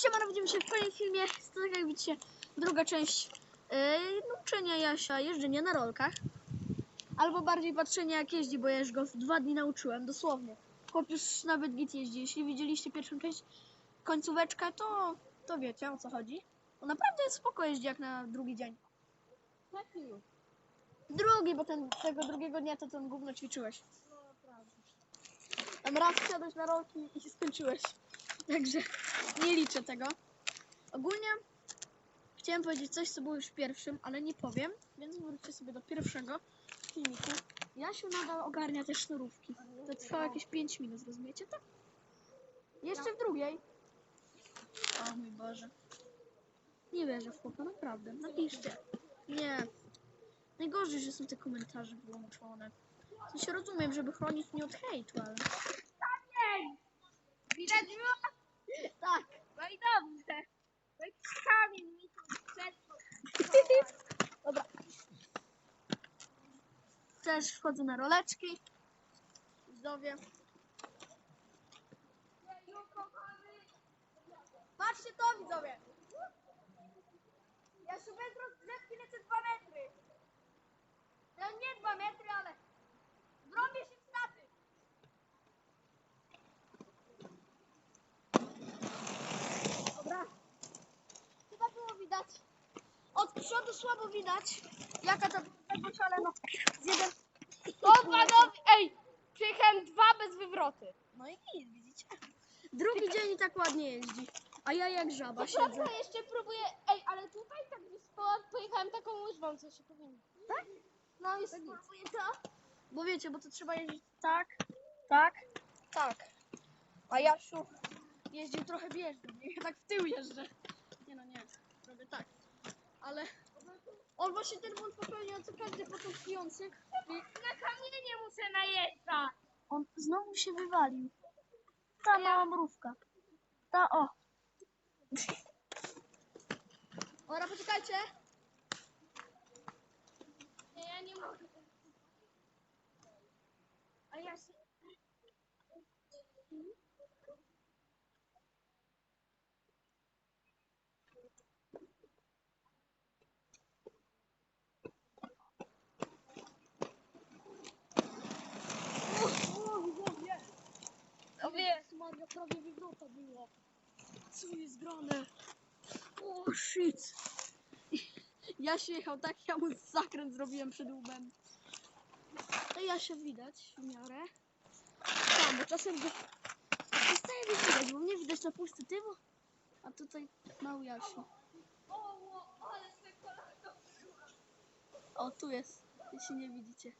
Siemano, widzimy się w kolejnym filmie. To tak jak widzicie, druga część yy, Jasia jeżdżenia na rolkach. Albo bardziej patrzenia jak jeździ, bo ja już go w dwa dni nauczyłem, dosłownie. Chłop już nawet git jeździ. Jeśli widzieliście pierwszą część, końcóweczkę, to, to wiecie o co chodzi. On naprawdę jest spoko jeździ jak na drugi dzień. Drugi, bo ten, tego drugiego dnia to ten gówno ćwiczyłeś. Tam raz wsiadłeś na rolki i się skończyłeś. Także nie liczę tego. Ogólnie chciałem powiedzieć coś, co było już w pierwszym, ale nie powiem, więc wróćcie sobie do pierwszego filmiku. Jasiu nadal ogarnia te sznurówki. To trwa jakieś 5 minut, rozumiecie to? Jeszcze w drugiej. O mój Boże. Nie wierzę w chłopa, naprawdę. Napiszcie. Nie. Najgorzej, że są te komentarze wyłączone. W sensie rozumiem, żeby chronić mnie od hejtu, ale... Widać było? Tak. No i dobrze. To jakiś kamień mi tu przetrwał. Dobra. Też wchodzę na roleczki. Zdrowie. Patrzcie to widzowie. Ja sobie bez rozgrzewki lecę 2 metry. No nie 2 metry, ale zrobię się w staty. Dobra. Chyba było widać. Przodu słabo widać. Jaka ta tego ale no. Z jeden. O panowie, ej, przyjechałem dwa bez wywroty. No i nic, widzicie. Drugi dzień i tak ładnie jeździ. A ja jak żaba siedzę. prawda jeszcze próbuję, ej, ale tutaj tak blisko pojechałem taką łyżwą, co się powinno. Tak? No i Tak spróbuję to. Bo wiecie, bo to trzeba jeździć tak, tak, tak. A Jasiu jeździł trochę bieżnie. Ja tak w tył jeżdżę. Nie no, nie. Robię tak. Ale on właśnie ten błąd popełniał co każdy początkujący. I Na kamienie muszę najeżdżać. on znowu się wywalił. Ta mała mrówka. Ta o. Ora, poczekajcie. Nie, ja nie mogę. A ja się... O Jezu Maria, prawie wywrota było. Jest grane? O shit. Ja się jechał tak, ja mu zakręt zrobiłem przed łbem. To ja się widać w miarę. Tam, bo czasem go przestaje być widać, bo mnie widać na pusty tył, a tutaj mały Jasiu. O, tu jest, jeśli nie widzicie.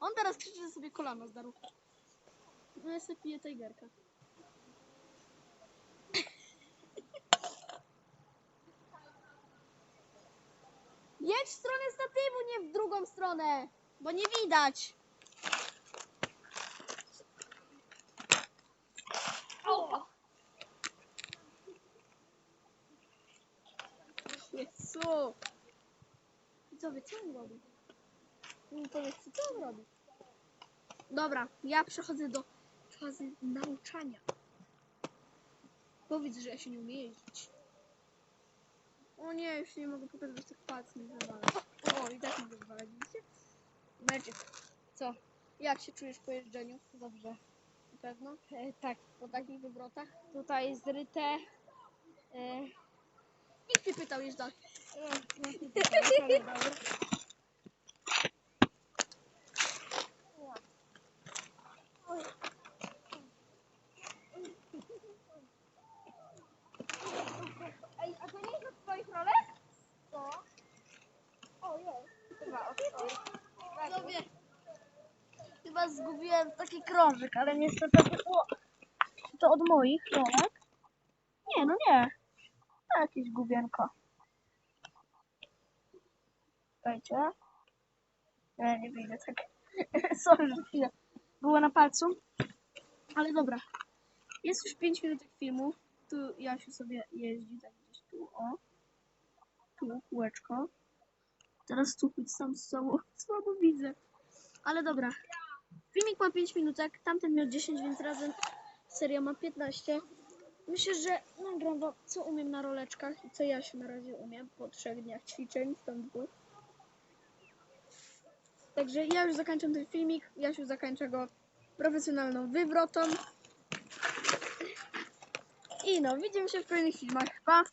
On teraz krzyczy, że sobie kolano zdarł. No ja sobie piję Tigerka. Jedź w stronę statywu, nie w drugą stronę, bo nie widać. O! Jezu. Widzowie, co on robi? Nie co on robi? Dobra, ja przechodzę do fazy nauczania. Powiedz, że ja się nie umiem jeździć. O nie, już nie mogę pokazywać tych mi wywala. O, i tak mi wywala, widzicie? Magic. Co? Jak się czujesz po jeżdżeniu? Dobrze. Na pewno? E, tak, Po takich wywrotach? tutaj zryte. E, Nikt nie pytał, jeźdź dalej. Ej, a to nie jest od twoich rolek? Co? O, jest. Chyba zgubiłem taki krążyk, ale niestety było to od moich rolek. Nie, no nie. To jakieś gubienko. Czekajcie. Nie, nie wyjdę tak. Sorry, że chwilę było na palcu. Ale dobra. Jest już 5 minut filmu. Tu Jasiu sobie jeździ, tak gdzieś tu, o. Tu kółeczko. Teraz tu choć sam słabo, słabo widzę. Ale dobra. Filmik ma 5 minutek, tamten miał 10, więc razem seria ma 15. myślę, że nagram wam, co umiem na roleczkach i co ja się na razie umiem po trzech dniach ćwiczeń, stąd dwóch. Także ja już zakończę ten filmik. Ja już zakończę go profesjonalną wywrotą. I no, widzimy się w kolejnych filmach. Pa!